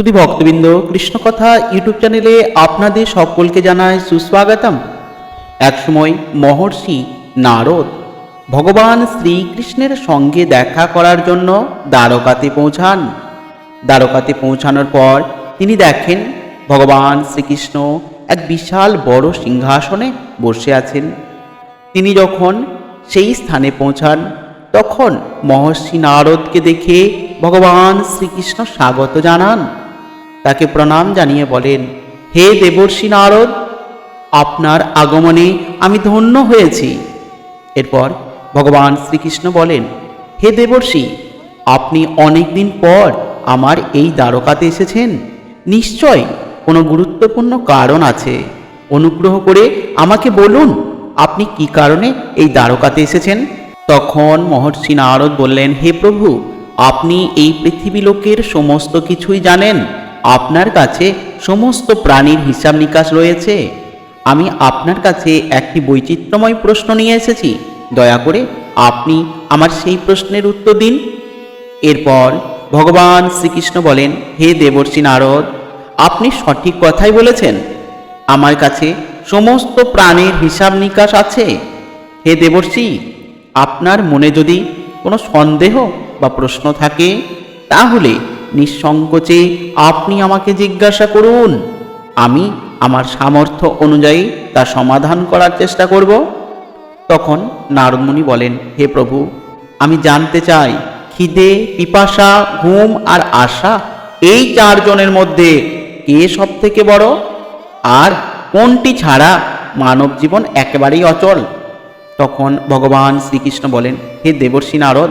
শুধু ভক্তবৃন্দ, কৃষ্ণকথা ইউটিউব চ্যানেলে আপনাদের সকলকে জানায় সুস্বাগতম। একসময় মহর্ষি নারদ ভগবান শ্রীকৃষ্ণের সঙ্গে দেখা করার জন্য দ্বারকাতে পৌঁছান। দ্বারকাতে পৌঁছানোর পর তিনি দেখেন ভগবান শ্রীকৃষ্ণ এক বিশাল বড় সিংহাসনে বসে আছেন। তিনি যখন সেই স্থানে পৌঁছান, তখন মহর্ষি নারদকে দেখে ভগবান শ্রীকৃষ্ণ স্বাগত জানান। তাকে প্রণাম জানিয়ে বলেন, হে দেবর্ষি নারদ, আপনার আগমনে আমি ধন্য হয়েছি। এরপর ভগবান শ্রীকৃষ্ণ বলেন, হে দেবর্ষি, আপনি অনেক দিন পর আমার এই দ্বারকাতে এসেছেন। নিশ্চয় কোনো গুরুত্বপূর্ণ কারণ আছে। অনুগ্রহ করে আমাকে বলুন, আপনি কি কারণে এই দ্বারকাতে এসেছেন? তখন মহর্ষি নারদ বললেন, হে প্রভু, আপনি এই পৃথিবী লোকের সমস্ত কিছুই জানেন। আপনার কাছে সমস্ত প্রাণীর হিসাব নিকাশ রয়েছে। আমি আপনার কাছে একটি বৈচিত্র্যময় প্রশ্ন নিয়ে এসেছি। দয়া করে আপনি আমার সেই প্রশ্নের উত্তর দিন। এরপর ভগবান শ্রীকৃষ্ণ বলেন, হে দেবর্ষি নারদ, আপনি সঠিক কথাই বলেছেন। আমার কাছে সমস্ত প্রাণীর হিসাব নিকাশ আছে। হে দেবর্ষি, আপনার মনে যদি কোনো সন্দেহ বা প্রশ্ন থাকে, তাহলে নিঃসংকোচে আপনি আমাকে জিজ্ঞাসা করুন। আমি আমার সামর্থ্য অনুযায়ী তা সমাধান করার চেষ্টা করব। তখন নারদমুনি বলেন, হে প্রভু, আমি জানতে চাই, খিদে, পিপাসা, ঘুম আর আশা, এই চারজনের মধ্যে কে সব থেকে বড়? আর কোনটি ছাড়া মানব জীবন একেবারেই অচল? তখন ভগবান শ্রীকৃষ্ণ বলেন, হে দেবর্ষি নারদ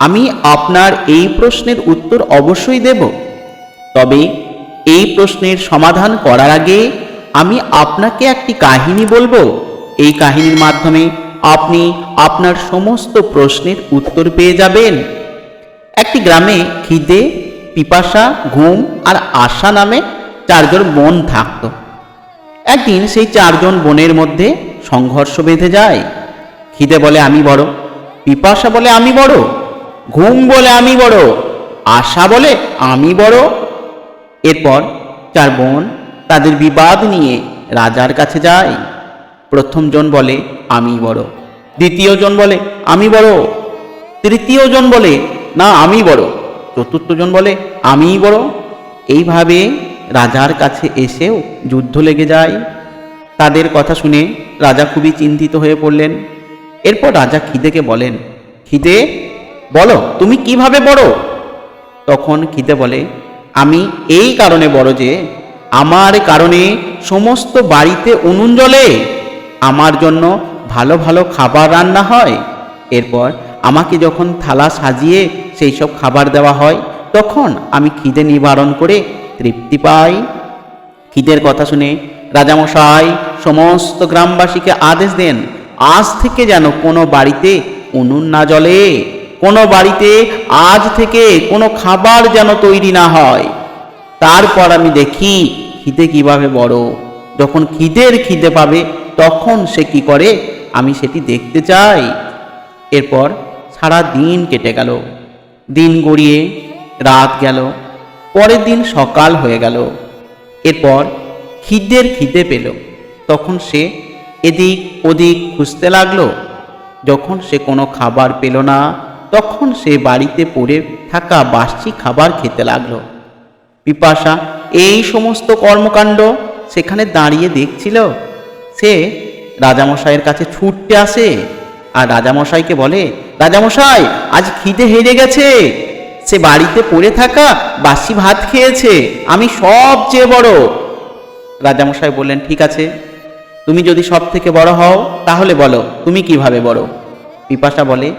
আমি আপনার এই প্রশ্নের উত্তর অবশ্যই দেব। তবে এই প্রশ্নের সমাধান করার আগে আমি আপনাকে একটি কাহিনী বলব। এই কাহিনীর মাধ্যমে আপনি আপনার সমস্ত প্রশ্নের উত্তর পেয়ে যাবেন। একটি গ্রামে খিদে, পিপাসা, ঘুম আর আশা নামে চারজন বোন থাকত। একদিন সেই চারজন বোনের মধ্যে সংঘর্ষ বেঁধে যায়। খিদে বলে আমি বড়, পিপাসা বলে আমি বড়। ঘুম বলে আমি বড়, আশা বলে আমি বড়। এরপর চার বোন তাদের বিবাদ নিয়ে রাজার কাছে যায়। প্রথম জন বলে, আমি বড়। দ্বিতীয় জন বলে, আমি বড়। তৃতীয় জন বলে, না, আমি বড়। চতুর্থ জন বলে, আমিই বড়। এইভাবে রাজার কাছে এসেও যুদ্ধ লেগে যায়। তাদের কথা শুনে রাজা খুবই চিন্তিত হয়ে পড়লেন। এরপর রাজা খিদেকে বলেন, খিদে বলো, তুমি কীভাবে বড়? তখন খিদে বলে, আমি এই কারণে বড় যে, আমার কারণে সমস্ত বাড়িতে উনুন জ্বলে, আমার জন্য ভালো ভালো খাবার রান্না হয়। এরপর আমাকে যখন থালা সাজিয়ে সেই সব খাবার দেওয়া হয়, তখন আমি খিদে নিবারণ করে তৃপ্তি পাই। খিদের কথা শুনে রাজামশাই সমস্ত গ্রামবাসীকে আদেশ দেন, আজ থেকে যেন কোনো বাড়িতে উনুন না জ্বলে। কোনো বাড়িতে আজ থেকে কোনো খাবার যেন তৈরি না হয়। তারপর আমি দেখি খিদে কীভাবে বড়। যখন খিদের খিদে পাবে, তখন সে কি করে? আমি সেটি দেখতে চাই। এরপর সারা দিন কেটে গেল। দিন গড়িয়ে রাত গেল। পরের দিন সকাল হয়ে গেল। এরপর খিদের খিদে পেল। তখন সে এদিক ওদিক খুঁজতে লাগল। যখন সে কোনো খাবার পেল না তখন সে বাড়িতে পড়ে থাকা বাসি খাবার খেতে লাগল। পিপাসা, এই সমস্ত কর্মকাণ্ড সেখানে দাঁড়িয়ে দেখছিল? সে রাজামশাইয়ের কাছে ছুটতে আসে আর রাজামশাইকে বলে, রাজামশাই, আজ খিদে হেরে গেছে। সে বাড়িতে পড়ে থাকা বাসি ভাত খেয়েছে, আমি সবচেয়ে বড়। রাজামশাই বললেন, ঠিক আছে, তুমি যদি সব থেকে বড় হও, তাহলে বলো, তুমি কীভাবে বড়? পিপাসা বলে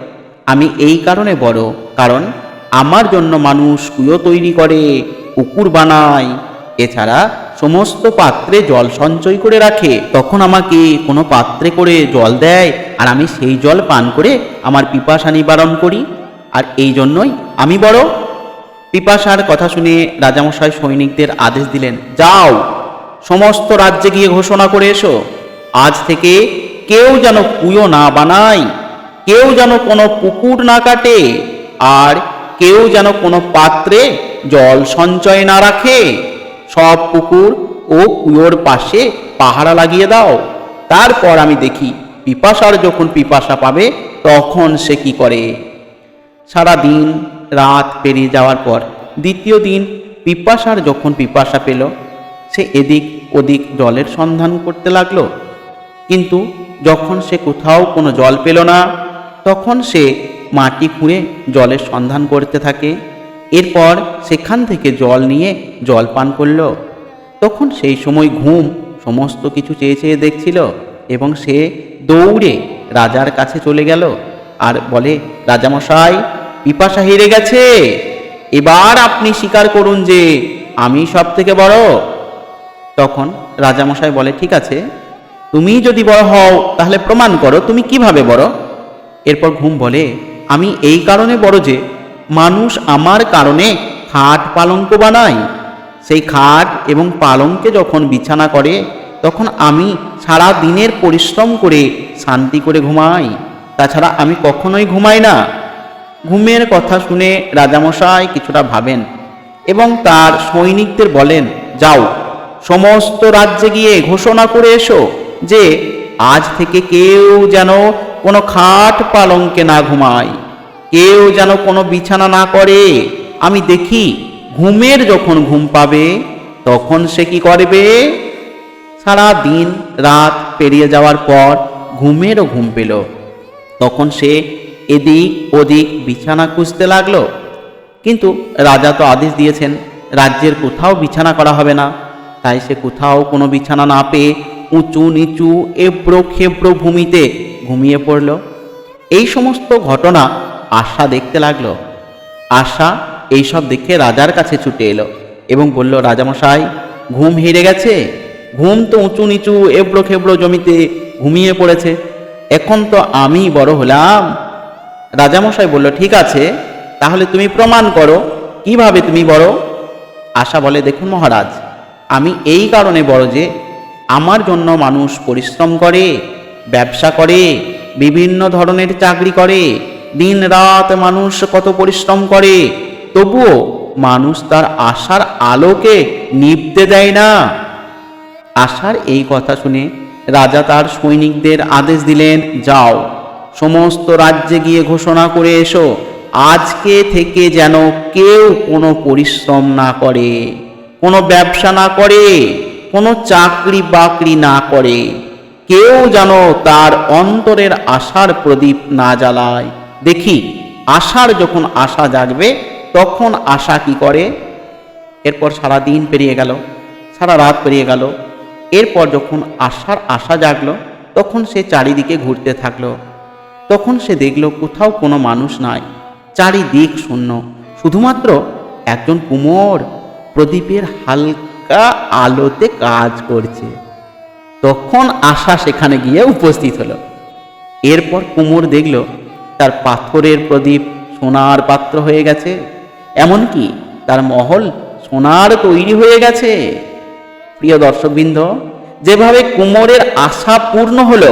আমি এই কারণে বড়, কারণ আমার জন্য মানুষ কুয়ো তৈরি করে, পুকুর বানায়। এছাড়া সমস্ত পাত্রে জল সঞ্চয় করে রাখে। তখন আমাকে কোনো পাত্রে করে জল দেয়, আর আমি সেই জল পান করে আমার পিপাসা নিবারণ করি। আর এই জন্যই আমি বড়। পিপাসার কথা শুনে রাজামশাই সৈনিকদের আদেশ দিলেন, যাও, সমস্ত রাজ্যে গিয়ে ঘোষণা করে এসো। আজ থেকে কেউ যেন কুয়ো না বানায়। কেউ যেন কোনো পুকুর না কাটে আর কেউ যেন কোনো পাত্রে জল সঞ্চয় না রাখে। সব পুকুর ও কুয়োর পাশে পাহারা লাগিয়ে দাও। তারপর আমি দেখি পিপাসার যখন পিপাসা পাবে, তখন সে কি করে? সারা দিন রাত পেরিয়ে যাওয়ার পর দ্বিতীয় দিন পিপাসার যখন পিপাসা পেল, সে এদিক ওদিক জলের সন্ধান করতে লাগল। কিন্তু যখন সে কোথাও কোনো জল পেল না তখন সে মাটি খুঁড়ে জলের সন্ধান করতে থাকে। এরপর সেখান থেকে জল নিয়ে জল পান করল। তখন সেই সময় ঘুম সমস্ত কিছু চেয়ে চেয়ে দেখছিল এবং সে দৌড়ে রাজার কাছে চলে গেল আর বলে, রাজামশাই, পিপাসা হেরে গেছে। এবার আপনি স্বীকার করুন যে আমি সব থেকে বড়। তখন রাজামশাই বলে, ঠিক আছে, তুমি যদি বড় হও তাহলে প্রমাণ করো তুমি কীভাবে বড়? এরপর ঘুম বলে, আমি এই কারণে বড় যে, মানুষ আমার কারণে খাট পালঙ্ক বানায়। সেই খাট এবং পালঙ্কে যখন বিছানা করে, তখন আমি সারা দিনের পরিশ্রম করে শান্তি করে ঘুমাই। তাছাড়া আমি কখনোই ঘুমাই না। ঘুমের কথা শুনে রাজামশাই কিছুটা ভাবেন এবং তার সৈনিকদের বলেন, যাও, সমস্ত রাজ্যে গিয়ে ঘোষণা করে এসো যে, আজ থেকে কেউ যেন কোনো খাট পালঙ্কে না ঘুমায় কেউ যেন কোনো বিছানা না করে। আমি দেখি ঘুমের যখন ঘুম পাবে, তখন সে কি করবে? সারা দিন রাত পেরিয়ে যাওয়ার পর ঘুমেরও ঘুম পেল। তখন সে এদিক ওদিক বিছানা খুঁজতে লাগল। কিন্তু রাজা তো আদেশ দিয়েছেন, রাজ্যের কোথাও বিছানা করা হবে না। তাই সে কোথাও কোনো বিছানা না পেয়ে উঁচু নিচু এব্রো খেব্রো ভূমিতে ঘুমিয়ে পড়ল। এই সমস্ত ঘটনা আশা দেখতে লাগল। আশা এইসব দেখে রাজার কাছে ছুটে এলো এবং বলল, রাজামশাই, ঘুম হেরে গেছে? ঘুম তো উঁচু নিচু এবড়ো খেবড়ো জমিতে ঘুমিয়ে পড়েছে। এখন তো আমি বড় হলাম। রাজামশাই বলল, ঠিক আছে, তাহলে তুমি প্রমাণ করো। কীভাবে তুমি বড়? আশা বলে, দেখুন মহারাজ, আমি এই কারণে বড় যে আমার জন্য মানুষ পরিশ্রম করে ব্যবসা করে, বিভিন্ন ধরনের চাকরি করে দিন রাত মানুষ কত পরিশ্রম করে, তবুও মানুষ তার আশার আলোকে নিভতে দেয় না। আশার এই কথা শুনে রাজা তার সৈনিকদের আদেশ দিলেন, যাও, সমস্ত রাজ্যে গিয়ে ঘোষণা করে এসো, আজকে থেকে যেন কেউ কোনো পরিশ্রম না করে, কোনো ব্যবসা না করে, কোনো চাকরি বাকরি না করে। কেউ যেন তার অন্তরের আশার প্রদীপ না জ্বালায়। দেখি, আশার যখন আশা জাগবে, তখন আশা কি করে? এরপর সারা দিন পেরিয়ে গেল, সারা রাত পেরিয়ে গেল। এরপর যখন আশার আশা জাগলো, তখন সে চারিদিকে ঘুরতে থাকল। তখন সে দেখল কোথাও কোনো মানুষ নাই, চারিদিক শূন্য। শুধুমাত্র একজন কুমোর প্রদীপের হালকা আলোতে কাজ করছে। তখন আশা সেখানে গিয়ে উপস্থিত হলো। এরপর কুমোর দেখল তার পাথরের প্রদীপ সোনার পাত্র হয়ে গেছে, এমনকি তার মহল সোনার তৈরি হয়ে গেছে। প্রিয় দর্শকবৃন্দ, যেভাবে কুমোরের আশা পূর্ণ হলো,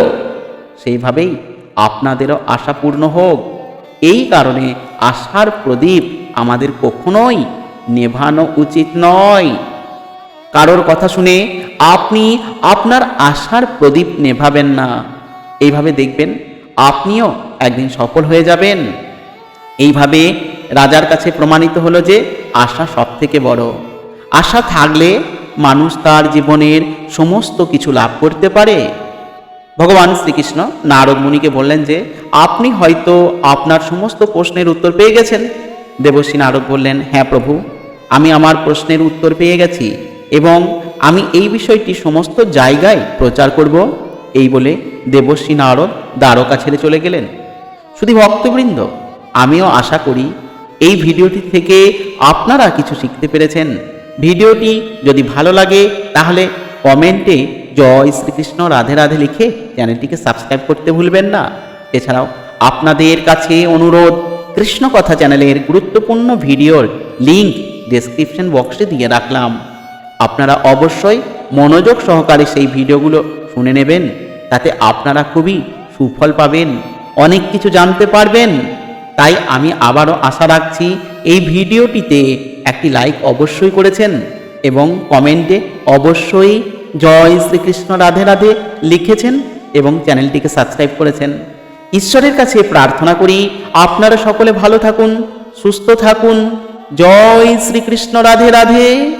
সেইভাবেই আপনাদেরও আশা পূর্ণ হোক। এই কারণে আশার প্রদীপ আমাদের কখনোই নেভানো উচিত নয়। কারোর কথা শুনে আপনি আপনার আশার প্রদীপ নেভাবেন না। এইভাবে দেখবেন আপনিও একদিন সফল হয়ে যাবেন। এইভাবে রাজার কাছে প্রমাণিত হলো যে আশা সব থেকে বড়। আশা থাকলে মানুষ তার জীবনের সমস্ত কিছু লাভ করতে পারে। ভগবান শ্রীকৃষ্ণ নারদ মুনিকে বললেন যে, আপনি হয়তো আপনার সমস্ত প্রশ্নের উত্তর পেয়ে গেছেন। দেবশ্রী নারদ বললেন হ্যাঁ প্রভু, আমি আমার প্রশ্নের উত্তর পেয়ে গেছি। এবং আমি এই বিষয়টি সমস্ত জায়গায় প্রচার করব। এই বলে দেবশ্রী নারদ দ্বারকা ছেড়ে চলে গেলেন। শুধু ভক্তবৃন্দ, আমিও আশা করি এই ভিডিওটি থেকে আপনারা কিছু শিখতে পেরেছেন। ভিডিওটি যদি ভালো লাগে, তাহলে কমেন্টে জয় শ্রীকৃষ্ণ রাধে রাধে লিখে চ্যানেলটিকে সাবস্ক্রাইব করতে ভুলবেন না। এছাড়াও আপনাদের কাছে অনুরোধ কৃষ্ণ কথা চ্যানেলের গুরুত্বপূর্ণ ভিডিওর লিঙ্ক ডেসক্রিপশন বক্সে দিয়ে রাখলাম। আপনারা অবশ্যই মনোযোগ সহকারে সেই ভিডিওগুলো শুনে নেবেন, তাতে আপনারা খুবই সুফল পাবেন, অনেক কিছু জানতে পারবেন। তাই আমি আবারও আশা রাখছি এই ভিডিওটিতে একটি লাইক অবশ্যই করেছেন এবং কমেন্টে অবশ্যই জয় শ্রীকৃষ্ণ রাধে রাধে লিখেছেন এবং চ্যানেলটিকে সাবস্ক্রাইব করেছেন। ঈশ্বরের কাছে প্রার্থনা করি, আপনারা সকলে ভালো থাকুন, সুস্থ থাকুন। জয় শ্রীকৃষ্ণ রাধে রাধে।